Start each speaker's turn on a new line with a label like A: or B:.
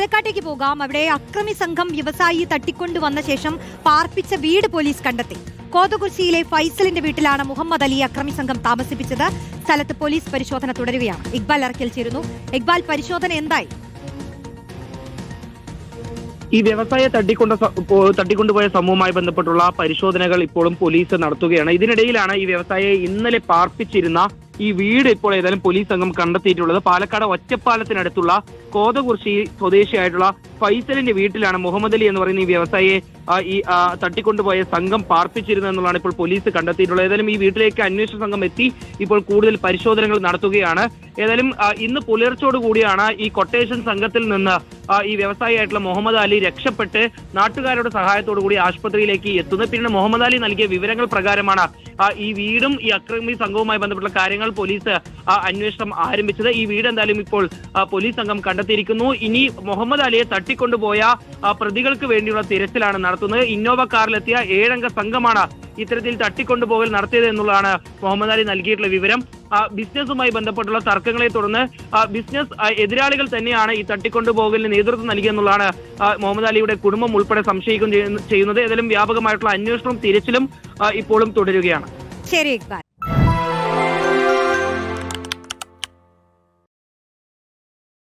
A: പാലക്കാട്ടേക്ക് പോകാം. അവിടെ അക്രമി സംഘം വ്യവസായി തട്ടിക്കൊണ്ടുവന്ന ശേഷം പാർപ്പിച്ച വീട് പോലീസ് കണ്ടെത്തി. കോതകുർശിയിലെ ഫൈസലിന്റെ വീട്ടിലാണ് മുഹമ്മദ് അലി അക്രമി സംഘം താമസിപ്പിച്ചത്. സ്ഥലത്ത് പോലീസ് പരിശോധന തുടരുകയാണ്. ഇക്ബാൽ അറക്കൽ ചേരുന്നു. ഇക്ബാൽ പരിശോധന എന്തായി?
B: ഈ വ്യവസായ തട്ടിക്കൊണ്ട തട്ടിക്കൊണ്ടുപോയ സംഭവവുമായി ബന്ധപ്പെട്ടുള്ള പരിശോധനകൾ ഇപ്പോഴും പോലീസ് നടത്തുകയാണ്. ഇതിനിടയിലാണ് ഈ വ്യവസായിയെ ഇന്നലെ പാർപ്പിച്ചിരുന്ന ഈ വീട് ഇപ്പോൾ ഏതായാലും പോലീസ് സംഘം കണ്ടെത്തിയിട്ടുള്ളത്. പാലക്കാട് ഒറ്റപ്പാലത്തിനടുത്തുള്ള കോതകുർശി സ്വദേശിയായിട്ടുള്ള ഫൈസലിന്റെ വീട്ടിലാണ് മുഹമ്മദ് അലി എന്ന് പറയുന്ന ഈ വ്യവസായിയെ ഈ തട്ടിക്കൊണ്ടുപോയ സംഘം പാർപ്പിച്ചിരുന്നത് എന്നുള്ളതാണ് ഇപ്പോൾ പോലീസ് കണ്ടെത്തിയിട്ടുള്ളത്. ഏതായാലും ഈ വീട്ടിലേക്ക് അന്വേഷണ സംഘം എത്തി ഇപ്പോൾ കൂടുതൽ പരിശോധനകൾ നടത്തുകയാണ്. ഏതായാലും ഇന്ന് പുലർച്ചോട് കൂടിയാണ് ഈ കൊട്ടേഷൻ സംഘത്തിൽ നിന്ന് ഈ വ്യവസായിയായിട്ടുള്ള മുഹമ്മദ് അലി രക്ഷപ്പെട്ട് നാട്ടുകാരുടെ സഹായത്തോടു കൂടി ആശുപത്രിയിലേക്ക് എത്തുന്നത്. പിന്നീട് മുഹമ്മദ് അലി നൽകിയ വിവരങ്ങൾ പ്രകാരമാണ് ഈ വീടും ഈ അക്രമി സംഘവുമായി ബന്ധപ്പെട്ട കാര്യങ്ങൾ പോലീസ് അന്വേഷണം ആരംഭിച്ചത്. ഈ വീട് എന്തായാലും ഇപ്പോൾ പോലീസ് സംഘം കണ്ടെത്തിയിരിക്കുന്നു. ഇനി മുഹമ്മദ് അലിയെ തട്ടിക്കൊണ്ടുപോയ പ്രതികൾക്ക് വേണ്ടിയുള്ള തിരച്ചിലാണ് നടത്തുന്നത്. ഇന്നോവ കാറിലെത്തിയ ഏഴംഗ സംഘമാണ് ഇത്തരത്തിൽ തട്ടിക്കൊണ്ടുപോകൽ നടത്തിയത് എന്നുള്ളതാണ് മുഹമ്മദ് അലി നൽകിയിട്ടുള്ള വിവരം. ബിസിനസ്സുമായി ബന്ധപ്പെട്ടുള്ള തർക്കങ്ങളെ തുടർന്ന് ബിസിനസ് എതിരാളികൾ തന്നെയാണ് ഈ തട്ടിക്കൊണ്ടുപോകലിന് നേതൃത്വം നൽകിയെന്നുള്ളതാണ് മുഹമ്മദ് അലിയുടെ കുടുംബം ഉൾപ്പെടെ സംശയിക്കുകയും ചെയ്യുന്ന- ചെയ്യുന്നത്. ഏതായാലും വ്യാപകമായിട്ടുള്ള അന്വേഷണവും തിരച്ചിലും ഇപ്പോഴും തുടരുകയാണ്.
A: ശരി